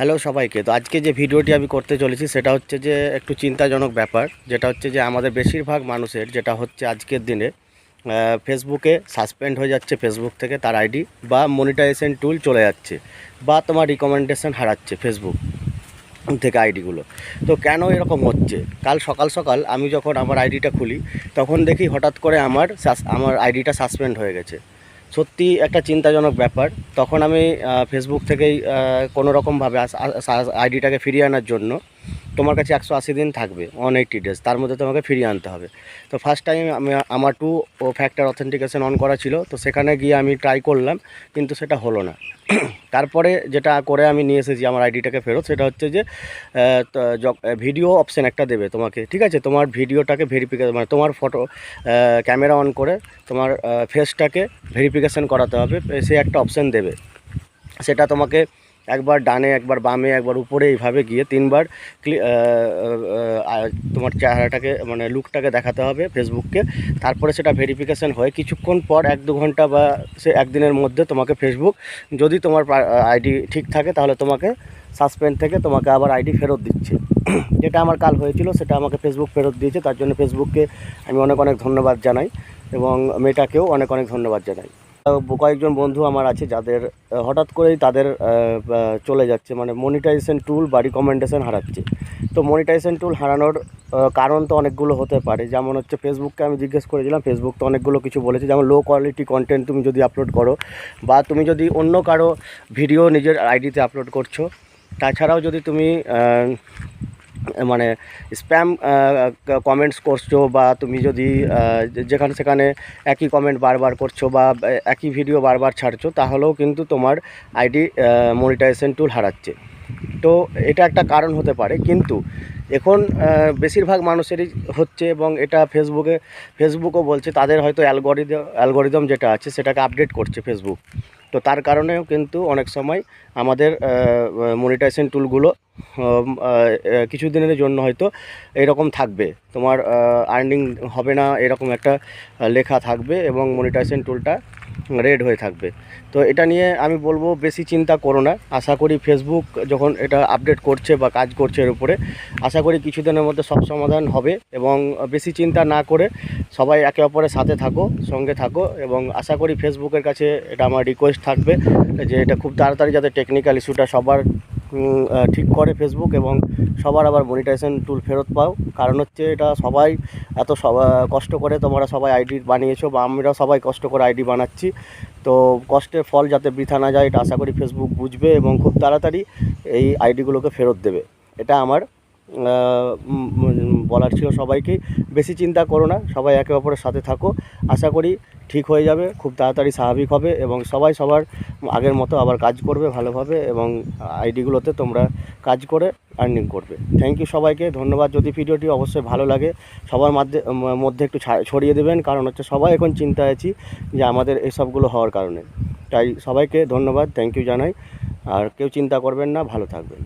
Hello সবাইকে। তো আজকে যে ভিডিওটি আমি করতে চলেছি সেটা হচ্ছে যে একটু চিন্তাজনক ব্যাপার, যেটা হচ্ছে যে আমাদের বেশিরভাগ মানুষের যেটা হচ্ছে আজকের দিনে ফেসবুকে সাসপেন্ড হয়ে যাচ্ছে ফেসবুক থেকে তার আইডি বা মনিটাইজেশন টুল চলে যাচ্ছে বা তোমার রিকমেন্ডেশন হারাচ্ছে ফেসবুক থেকে আইডিগুলো তো কেন এরকম হচ্ছে? কাল সকাল সকাল আমি যখন আমার আইডিটা খুলি, তখন দেখি হঠাৎ করে আমার আমার আইডিটা সাসপেন্ড হয়ে গেছে। সত্যি একটা চিন্তাজনক ব্যাপার। তখন আমি ফেসবুক থেকেই কোনো রকমভাবে আইডিটাকে ফিরিয়ে আনার জন্য তোমার কাছে একশো আশি দিন থাকবে ওয়ান এইটটি ডেজ তার মধ্যে তোমাকে ফিরিয়ে আনতে হবে। তো ফার্স্ট টাইম আমি, আমার টু ও ফ্যাক্টর অথেন্টিকেশন অন করা ছিল, তো সেখানে গিয়ে আমি ট্রাই করলাম, কিন্তু সেটা হলো না। তারপরে যেটা করে আমি নিয়ে এসেছি, আমার আইডিটাকে ফেরত, সেটা হচ্ছে যে ভিডিও অপশান একটা দেবে তোমাকে, ঠিক আছে? তোমার ভিডিওটাকে ভেরিফিকেশন মানে তোমার ফটো ক্যামেরা অন করে তোমার ফেসটাকে ভেরিফিকেশান করাতে হবে, সে একটা অপশান দেবে। সেটা তোমাকে একবার ডানে, একবার বামে, একবার উপরে এইভাবে গিয়ে তিনবার তোমার চেহারাটাকে মানে লুকটাকে দেখাতে হবে ফেসবুককে। তারপরে সেটা ভেরিফিকেশান হয়। কিছুক্ষণ পর এক দু ঘণ্টা বা সে একদিনের মধ্যে তোমাকে ফেসবুক, যদি তোমার আইডি ঠিক থাকে তাহলে তোমাকে সাসপেন্ড থেকে তোমাকে আবার আইডি ফেরত দিচ্ছে। যেটা আমার কাল হয়েছিল সেটা আমাকে ফেসবুক ফেরত দিয়েছে। তার জন্য ফেসবুককে আমি অনেক অনেক ধন্যবাদ জানাই এবং মেয়েটাকেও অনেক অনেক ধন্যবাদ জানাই। কয়েকজন বন্ধু আমার আছে যাদের হঠাৎ করেই তাদের চলে যাচ্ছে মানে মনিটাইজেশন টুল বা রিকমেন্ডেশন হারাচ্ছে। তো মনিটাইজেশন টুল হারানোর কারণ তো অনেকগুলো হতে পারে। যেমন হচ্ছে ফেসবুককে আমি জিজ্ঞেস করেছিলাম ফেসবুক তো অনেকগুলো কিছু বলেছে, যেমন লো কোয়ালিটি কন্টেন্ট তুমি যদি আপলোড করো বা তুমি যদি অন্য কারও ভিডিও নিজের আইডিতে আপলোড করছ, তাছাড়াও যদি তুমি মানে স্প্যাম কমেন্টস করছ বা তুমি যদি যেখানে সেখানে একই কমেন্ট বারবার করছ বা একই ভিডিও বারবার ছাড়ছো, তাহলেও কিন্তু তোমার আইডি মনিটাইজেশন টুল হারাচ্ছে। তো এটা একটা কারণ হতে পারে, কিন্তু এখন বেশিরভাগ মানুষেরই হচ্ছে এবং এটা ফেসবুকে ফেসবুকও বলছে, তাদের হয়তো অ্যালগোরিদম অ্যালগোরিদম যেটা আছে, সেটাকে আপডেট করছে ফেসবুক তো তার কারণেও কিন্তু অনেক সময় আমাদের মনিটাইজেশন টুলগুলো কিছু দিনের কিছুদিনের জন্য হয়তো এরকম থাকবে। তোমার আর্নিং হবে না, এরকম একটা লেখা থাকবে এবং মনিটাইজেশন টুলটা রেড হয়ে থাকবে। তো এটা নিয়ে আমি বলব বেশি চিন্তা করো না। আশা করি ফেসবুক যখন এটা আপডেট করছে বা কাজ করছে এর উপরে, আশা করি কিছুদিনের মধ্যে সব সমাধান হবে এবং বেশি চিন্তা না করে সবাই একে অপরের সাথে থাকো, সঙ্গে থাকো এবং আশা করি ফেসবুকের কাছে এটা আমার রিকোয়েস্ট থাকবে যে এটা খুব তাড়াতাড়ি যাতে টেকনিক্যাল ইস্যুটা সবার ঠিক করে ফেসবুক এবং সবার আবার মনিটাইজেশন টুল ফেরত পাও। কারণ হচ্ছে এটা সবাই এত কষ্ট করে তোমরা সবাই আইডি বানিয়েছো বা আমরা সবাই কষ্ট করে আইডি বানাচ্ছি। তো কষ্টের ফল যাতে বৃথা না যায় এটা আশা করি ফেসবুক বুঝবে এবং খুব তাড়াতাড়ি এই আইডিগুলোকে ফেরত দেবে। এটা আমার বলার ছিল সবাইকেই বেশি চিন্তা করো না, সবাই একে অপরের সাথে থাকো। আশা করি ঠিক হয়ে যাবে, খুব তাড়াতাড়ি স্বাভাবিক হবে এবং সবাই সবার আগের মতো আবার কাজ করবে ভালোভাবে এবং আইডিগুলোতে তোমরা কাজ করে আর্নিং করবে। থ্যাংক ইউ সবাইকে, ধন্যবাদ। যদি ভিডিওটি অবশ্যই ভালো লাগে, সবার মধ্যে মধ্যে একটু ছড়িয়ে দেবেন, কারণ হচ্ছে সবাই এখন চিন্তায় আছি যে আমাদের এসবগুলো হওয়ার কারণে। তাই সবাইকে ধন্যবাদ থ্যাংক ইউ জানাই। আর কেউ চিন্তা করবেন না, ভালো থাকবেন।